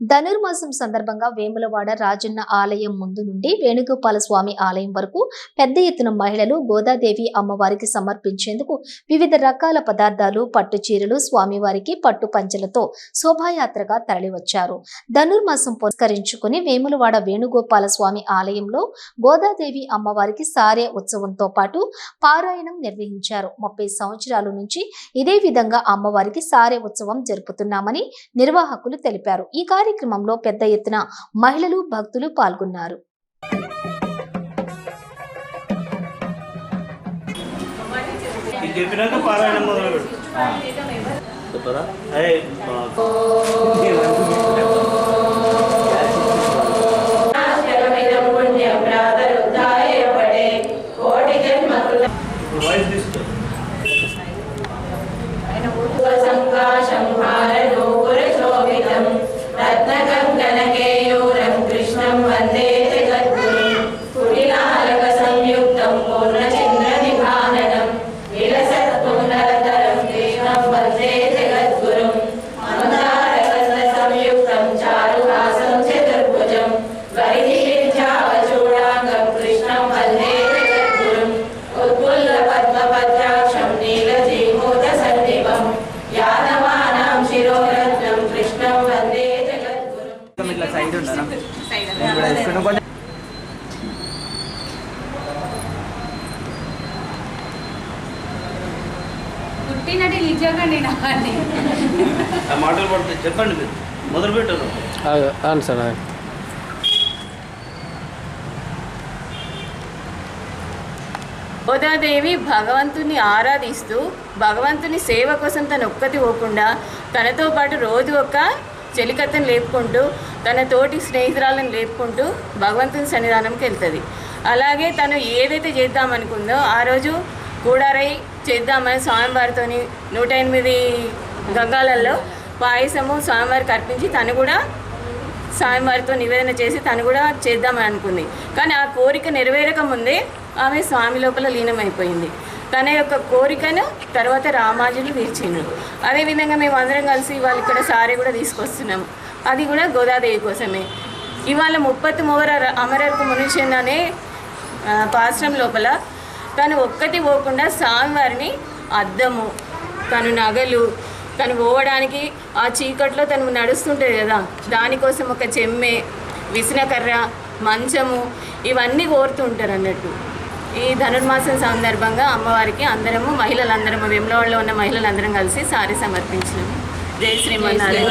ధనుర్మాసం సందర్భంగా వేములవాడ రాజన్న ఆలయం ముందు నుండి వేణుగోపాల స్వామి ఆలయం వరకు పెద్ద ఎత్తున మహిళలు గోదాదేవి అమ్మవారికి సమర్పించేందుకు వివిధ రకాల పదార్థాలు పట్టు చీరలు స్వామివారికి పట్టు పంచలతో శోభాయాత్రగా తరలివచ్చారు. ధనుర్మాసం పురస్కరించుకుని వేములవాడ వేణుగోపాల స్వామి ఆలయంలో గోదాదేవి అమ్మవారికి సారే ఉత్సవంతో పాటు పారాయణం నిర్వహించారు. ముప్పై సంవత్సరాల నుంచి ఇదే విధంగా అమ్మవారికి సారే ఉత్సవం జరుపుతున్నామని నిర్వాహకులు తెలిపారు. ఈ కార్యక్రమంలో పెద్ద ఎత్తున మహిళలు భక్తులు పాల్గొన్నారు. సైడ్ ఉన్నారా నేను కూడా వేసుకున్నా కొంచెం పుట్టినది నిజంగా నేను అవన్నీ ఆ మాటలు పడుతుంది చెప్పండి మీరు. మొదలు పెట్టారు. అవును సార్. గోదాదేవి భగవంతుని ఆరాధిస్తూ భగవంతుని సేవ కోసం తను ఒక్కతి పోకుండా తనతో పాటు రోజు ఒక చెలికత్తను లేపుకుంటూ తన తోటి స్నేహితురాలను లేపుకుంటూ భగవంతుని సన్నిధానంకి వెళ్తుంది. అలాగే తను ఏదైతే చేద్దామనుకుందో ఆ రోజు కూడారై చేద్దామని స్వామివారితోని నూట ఎనిమిది గంగాలలో పాయసము స్వామివారికి అర్పించి తను కూడా స్వామివారితో నివేదన చేసి తను కూడా చేద్దామని అనుకుంది. కానీ ఆ కోరిక నెరవేరక ముందే ఆమె స్వామి లోపల లీనమైపోయింది. తన యొక్క కోరికను తర్వాత రామాజులు తీర్చిండ్రు అదేవిధంగా మేము అందరం కలిసి వాళ్ళు ఇక్కడ సారీ కూడా తీసుకొస్తున్నాం అది కూడా గోదాదేవి కోసమే. ఇవాళ ముప్పత్తు మూవర అమరకు మునిచిందనే పాశ్రం లోపల తను ఒక్కటి పోకుండా స్వామివారిని అద్దము. తను నగలు తను పోవడానికి ఆ చీకట్లో తను నడుస్తుంటుంది కదా. దానికోసం ఒక చెమ్మె విసనకర్ర మంచము ఇవన్నీ కోరుతుంటారు అన్నట్టు ఈ ధనుర్మాసం సందర్భంగా అమ్మవారికి అందరము మహిళలందరము వెమ్లవాడలో ఉన్న మహిళలందరం కలిసి సారీ సమర్పించినాము జై శ్రీమన్నారాయణ